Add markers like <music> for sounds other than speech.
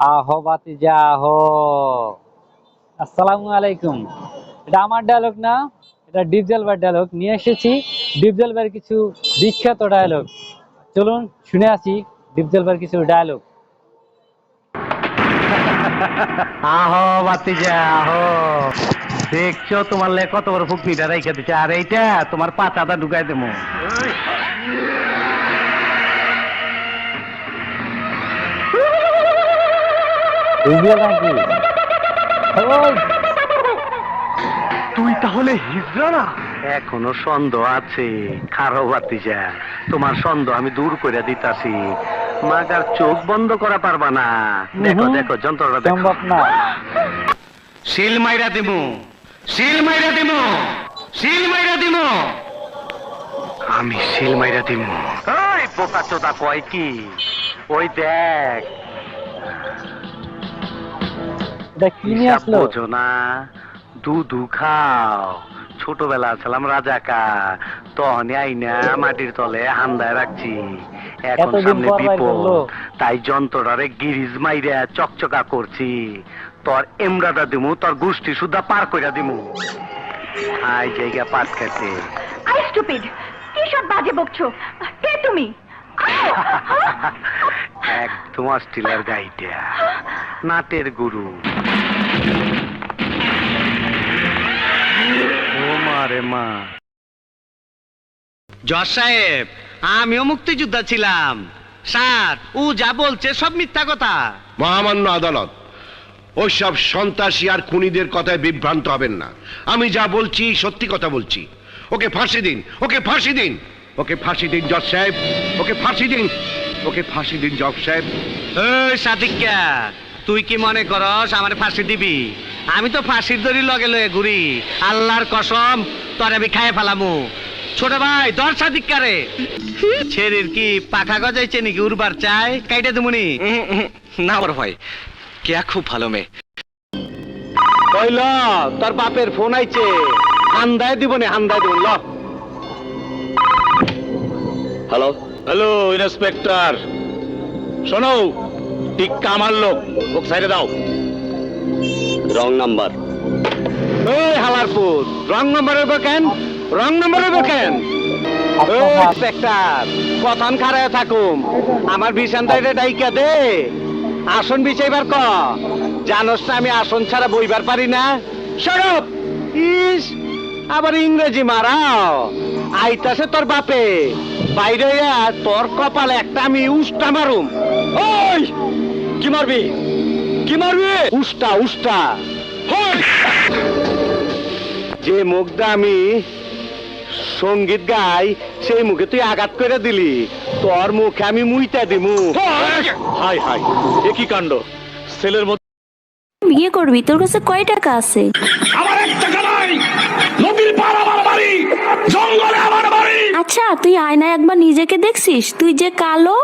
আহো বাতিজা আহো। আসসালামু আলাইকুম। এটা আমার ডায়লগ না, এটা ডিপজল ভাইয়ের ডায়লগ নিয়ে এসেছি ডিপজল ভাইয়ের কিছু বিখ্যাত ডায়লগ চলুন শুনে আসি ডিপজল ভাইয়ের কিছু ডায়লগ আহো বাতিজা আহো। দেখছ তোমার লে কত বড় ফুকনিটা রেখে দিচ্ছে আর এইটা তোমার পাতাটা ঢুকাই দেবো। নাকি তুই তাহলে হিজড়া না? এখনও সন্দেহ আছে খারো বাতিজা তোমার সন্দেহ আমি দূর করে দিতাছি। মাগার চোখ বন্ধ করা পারবা না। দেখো দেখো যন্ত্রটা দেখো। সম্ভব না। শিল মাইরা দিমু। শিল মাইরা দিমু। শিল মাইরা দিমু। আমি শিল মাইরা দিমু। ওই পোকা চোদা কয় কি? ওই দেখ এটা কি নিয়ে আসলো? বোঝো না। দুধু খাও। ছোটবেলা ছিলাম রাজাকা। তখনই আইনা মাটির তলে হান্দায় রাখছি। এখন সামনে বিপদ। তাই যন্ত্রটারে গিরিজ মাইরা চকচকা করছি। তোর এমরাটা দিমু তোর গোষ্ঠী সুদ্ধা পার কইরা দিমু। আই জায়গা পাট খেতে। আই স্টুপিড কি সব বাজে বকছো? কে তুমি! <laughs> একদম অস্ট্রেলিয়ার গাইটা। নাটের গুরু। ও মা রে মা। জজ সাহেব আমিও মুক্তিযোদ্ধা ছিলাম। স্যার ও যা বলছে সব মিথ্যা কথা। মহামান্য আদালত ওইসব সন্ত্রাসী আর খুনিদের কথায় বিভ্রান্ত হবেন না। আমি যা বলছি সত্যি কথা বলছি। ওকে ফাঁসি দিন ওকে ফাঁসি দিন। ওকে ফাঁসি দিন জজ সাহেব ওকে ফাঁসি দিন। ওকে ফাঁসি দিন জজ সাহেব। এই সাদিকা তুই কি মনে করস আমার ফাঁসি দিবি? আমি তো ফাঁসির দড়ি লগে লয়ে ঘুরি। আল্লাহর কসম তোর আমি খায় ফেলামু। ছোট ভাই দর সাদিকা রে। ছেড়ির কি পাখা গজাইছে নাকি উড়বার চাই? কাইটা দিমুনি। না বড় ভাই কেয়া খুব ভালো মেয়ে। কইল তোর বাপের ফোন আইছে। হান্দায় দিবনি হান্দায় দিব ল। হ্যালো? Hello inspector. শোনো টিক্কা আমার লোক ওকে সাইডে দাও। Wrong number. এই হালারপুর রং নম্বর হইব কেন? রং নম্বর হইব কেন? ইন্সপেক্টর কথন খারায় থাকুম। আমার বিছানটাইতে ডাইকা দে। আসন বিছাইবার ক। জানোস না আমি আসন ছাড়া বইবার পারি না? সরব! ইস আবার ইংরেজি মারাও। আইতাছে তোর বাপে। বাইরে তোর কপালে একটা আমি উষ্টা মারুম। ওই কি মারবি? কি মারবি? উষ্টা উষ্টা। যে মুখটা আমি সংগীত গাই সেই মুখে তুই আঘাত করে দিলি। তোর মুখে আমি মুইতা দিমু। High high. এ কি কাণ্ড? ছেলের মধ্যে বিয়ে করবি? তোর কাছে কয় টাকা আছে? আমার এক টাকা নাই। নদীর পার আমার বাড়ি। তুই আয়নায় একবার নিজেকে দেখছিস? তুই যে কালো।